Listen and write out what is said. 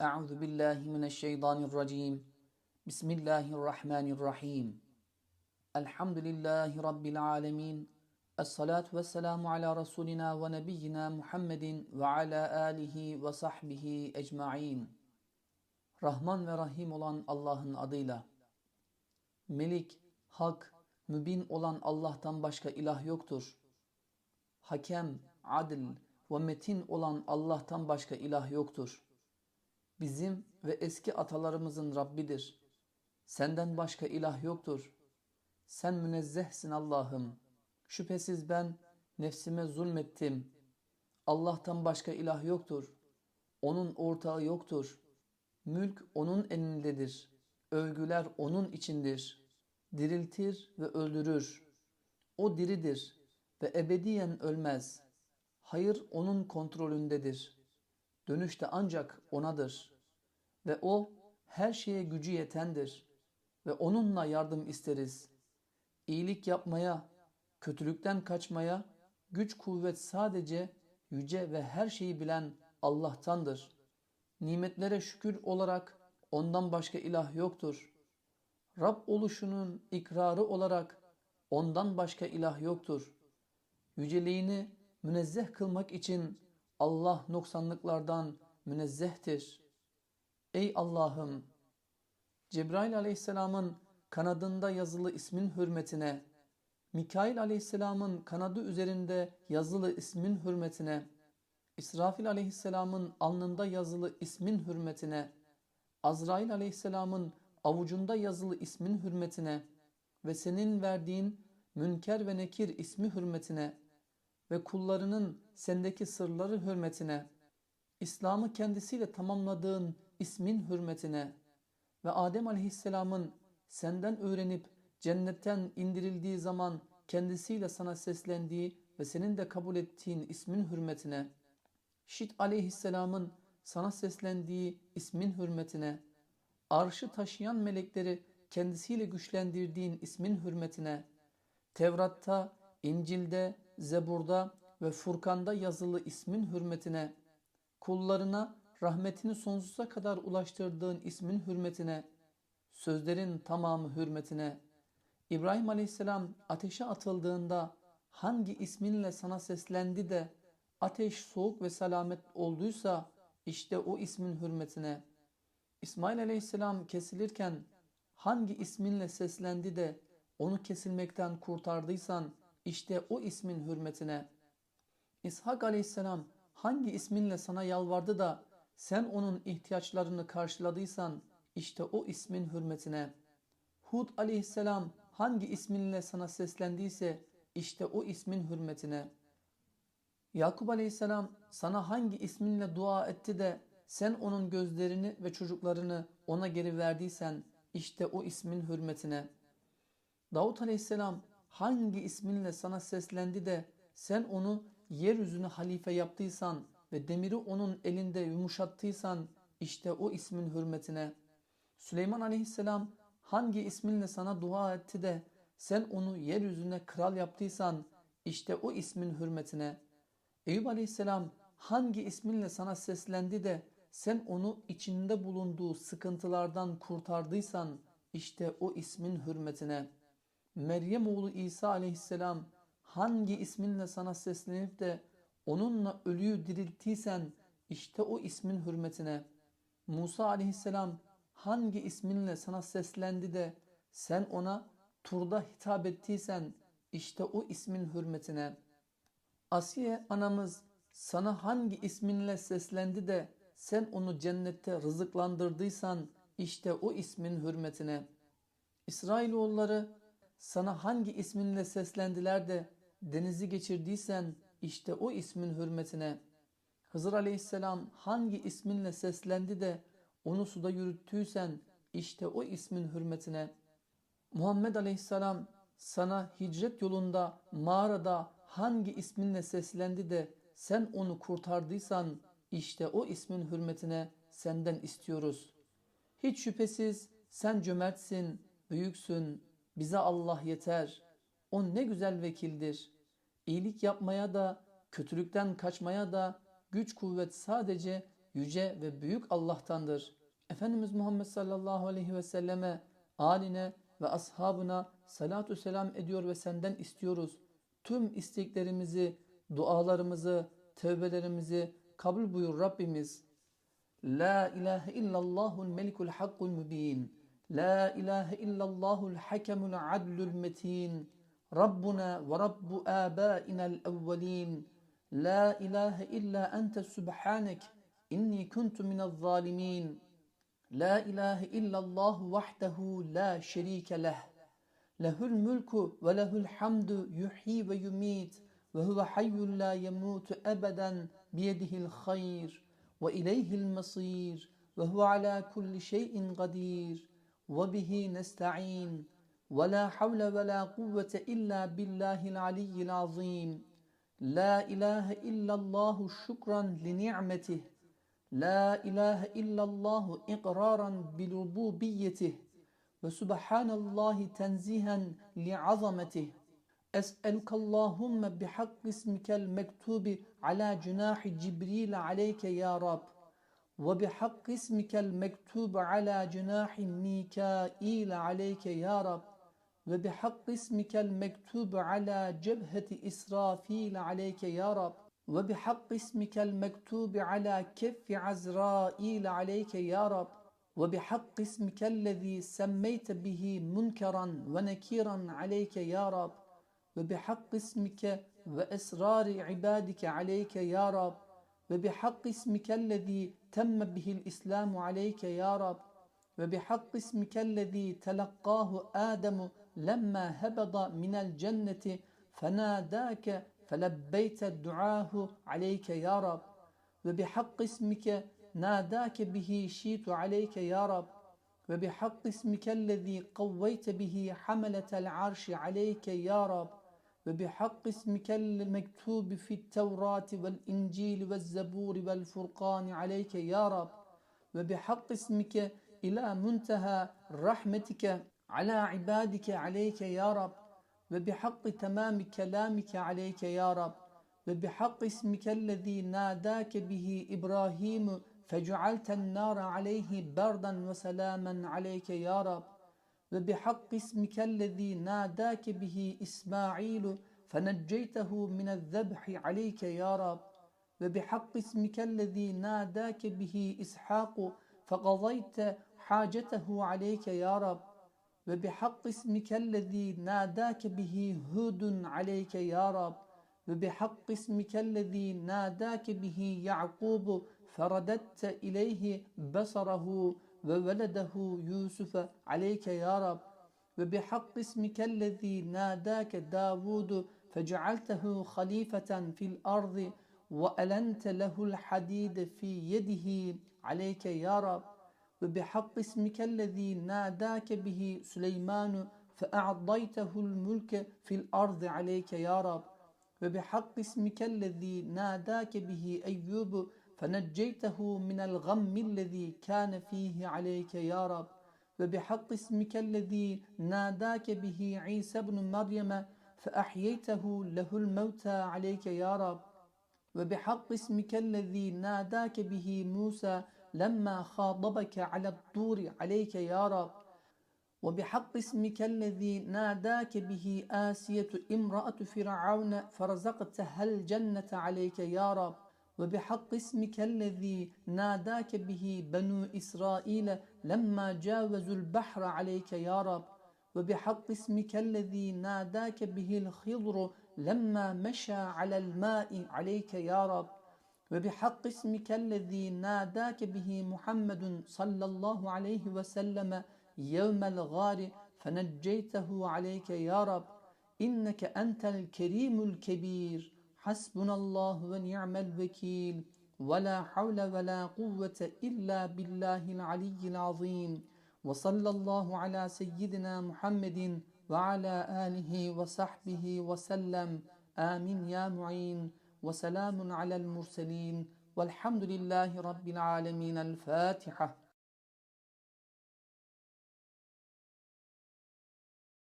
Euzu billahi mineşşeytanirracim. Bismillahirrahmanirrahim. Elhamdülillahi rabbil alamin. Essalatu vesselamu ala rasulina ve nebiyyina Muhammedin ve ala alihi ve sahbihi ecmaîn. Rahman ve Rahim olan Allah'ın adıyla. Melik, Hak, Mübin olan Allah'tan başka ilah yoktur. Hakem, adil ve metin olan Allah'tan başka ilah yoktur.'' Bizim ve eski atalarımızın Rabbidir. Senden başka ilah yoktur. Sen münezzehsin Allah'ım. Şüphesiz ben nefsime zulmettim. Allah'tan başka ilah yoktur. Onun ortağı yoktur. Mülk onun elindedir. Övgüler onun içindir. Diriltir ve öldürür. O diridir ve ebediyen ölmez. Hayır onun kontrolündedir. Dönüş de ancak onadır. Ve o her şeye gücü yetendir. Ve onunla yardım isteriz. İyilik yapmaya, kötülükten kaçmaya, güç kuvvet sadece yüce ve her şeyi bilen Allah'tandır. Nimetlere şükür olarak ondan başka ilah yoktur. Rab oluşunun ikrarı olarak ondan başka ilah yoktur. Yüceliğini münezzeh kılmak için Allah noksanlıklardan münezzehtir. Ey Allah'ım! Cebrail aleyhisselamın kanadında yazılı ismin hürmetine, Mikail aleyhisselamın kanadı üzerinde yazılı ismin hürmetine, İsrafil aleyhisselamın alnında yazılı ismin hürmetine, Azrail aleyhisselamın avucunda yazılı ismin hürmetine ve senin verdiğin Münker ve Nekir ismi hürmetine ve kullarının sendeki sırları hürmetine, İslam'ı kendisiyle tamamladığın ismin hürmetine ve Adem aleyhisselamın senden öğrenip cennetten indirildiği zaman kendisiyle sana seslendiği ve senin de kabul ettiğin ismin hürmetine, Şit aleyhisselamın sana seslendiği ismin hürmetine, arşı taşıyan melekleri kendisiyle güçlendirdiğin ismin hürmetine, Tevrat'ta, İncil'de, Zebur'da ve Furkan'da yazılı ismin hürmetine, kullarına rahmetini sonsuza kadar ulaştırdığın ismin hürmetine, sözlerin tamamı hürmetine, İbrahim aleyhisselam ateşe atıldığında hangi isminle sana seslendi de ateş soğuk ve selamet olduysa işte o ismin hürmetine, İsmail aleyhisselam kesilirken hangi isminle seslendi de onu kesilmekten kurtardıysan işte o ismin hürmetine, İshak aleyhisselam hangi isminle sana yalvardı da sen onun ihtiyaçlarını karşıladıysan işte o ismin hürmetine, Hud aleyhisselam hangi isminle sana seslendiyse işte o ismin hürmetine, Yakup aleyhisselam sana hangi isminle dua etti de sen onun gözlerini ve çocuklarını ona geri verdiysen işte o ismin hürmetine, Davut aleyhisselam hangi isminle sana seslendi de sen onu yeryüzüne halife yaptıysan ve demiri onun elinde yumuşattıysan işte o ismin hürmetine. Süleyman aleyhisselam hangi isminle sana dua etti de sen onu yeryüzüne kral yaptıysan işte o ismin hürmetine. Eyüp aleyhisselam hangi isminle sana seslendi de sen onu içinde bulunduğu sıkıntılardan kurtardıysan işte o ismin hürmetine. Meryem oğlu İsa aleyhisselam hangi isminle sana seslenip de onunla ölüyü dirilttiysen işte o ismin hürmetine. Musa aleyhisselam hangi isminle sana seslendi de sen ona turda hitap ettiysen işte o ismin hürmetine. Asiye anamız sana hangi isminle seslendi de sen onu cennette rızıklandırdıysan işte o ismin hürmetine. İsrailoğulları sana hangi isminle seslendiler de denizi geçirdiysen işte o ismin hürmetine. Hızır aleyhisselam hangi isminle seslendi de onu suda yürüttüysen işte o ismin hürmetine. Muhammed aleyhisselam sana hicret yolunda mağarada hangi isminle seslendi de sen onu kurtardıysan işte o ismin hürmetine senden istiyoruz. Hiç şüphesiz sen cömertsin, büyüksün, bize Allah yeter. O ne güzel vekildir. İyilik yapmaya da, kötülükten kaçmaya da güç kuvvet sadece yüce ve büyük Allah'tandır. Efendimiz Muhammed sallallahu aleyhi ve selleme, aline ve ashabına salatu selam ediyor ve senden istiyoruz. Tüm isteklerimizi, dualarımızı, tevbelerimizi kabul buyur Rabbimiz. La ilahe illallahul melikul hakkul mübin. لا إله إلا الله الحكم العدل المتين ربنا ورب آبائنا الأولين. لا إله إلا أنت سبحانك إني كنت من الظالمين. لا إله إلا الله وحده لا شريك له. له الملك وله الحمد يحيي ويميت وهو حي لا يموت أبدا بيده الخير وإليه المصير وهو على كل شيء قدير. وبه نستعين. ولا حول ولا قوة إلا بالله العلي العظيم. لا إله إلا الله شكرا لنعمته. لا إله إلا الله إقرارا بربوبيته وسبحان الله تنزيها لعظمته. أسألك اللهم بحق اسمك المكتوب على جناح جبريل عليك يا رب. وبحق اسمك المكتوب على جناح ميكائيل عليك يا رب. وبحق اسمك المكتوب على جبهة إسرافيل عليك يا رب. وبحق اسمك المكتوب على كف عزرائيل عليك يا رب. وبحق اسمك الذي سميت به منكرا ونكيرا عليك يا رب. وبحق اسمك وأسرار عبادك عليك يا رب. وبحق اسمك الذي تم به الإسلام عليك يا رب. وبحق اسمك الذي تلقاه آدم لما هبط من الجنة فناداك فلبيت دعاه عليك يا رب. وبحق اسمك ناداك به شيت عليك يا رب. وبحق اسمك الذي قويت به حملة العرش عليك يا رب. وبحق اسمك المكتوب في التوراة والإنجيل والزبور والفرقان عليك يا رب. وبحق اسمك إلى منتهى رحمتك على عبادك عليك يا رب. وبحق تمام كلامك عليك يا رب. وبحق اسمك الذي ناداك به إبراهيم فجعلت النار عليه بردا وسلاما عليك يا رب. وبحق اسمك الذي ناداك به إسماعيل فنجيته من الذبح عليك يا رب. وبحق اسمك الذي ناداك به إسحاق فقضيت حاجته عليك يا رب. وبحق اسمك الذي ناداك به هود عليك يا رب. وبحق اسمك الذي ناداك به يعقوب فرددت إليه بصره. وولده يوسف عليك يا رب وبحق اسمك الذي ناداك داود فجعلته خليفة في الأرض وألنت له الحديد في يده عليك يا رب. وبحق اسمك الذي ناداك به سليمان فأعطيته الملك في الأرض عليك يا رب. وبحق اسمك الذي ناداك به أيوب فنجيته من الغم الذي كان فيه عليك يا رب وبحق اسمك الذي ناداك به عيسى بن مريم فأحييته له الموتى عليك يا رب. وبحق اسمك الذي ناداك به موسى لما خاطبك على الطور عليك يا رب. وبحق اسمك الذي ناداك به آسية امرأة فرعون فرزقتها الجنة عليك يا رب. وبحق اسمك الذي ناداك به بنو إسرائيل لما جاوزوا البحر عليك يا رب. وبحق اسمك الذي ناداك به الخضر لما مشى على الماء عليك يا رب. وبحق اسمك الذي ناداك به محمد صلى الله عليه وسلم يوم الغار فنجيته عليك يا رب. إنك أنت الكريم الكبير. حسبنا الله ونعم الوكيل. ولا حول ولا قوة إلا بالله العلي العظيم. وصلى الله على سيدنا محمد وعلى آله وصحبه وسلم. آمين يا معين. وسلام على المرسلين. والحمد لله رب العالمين. الفاتحة.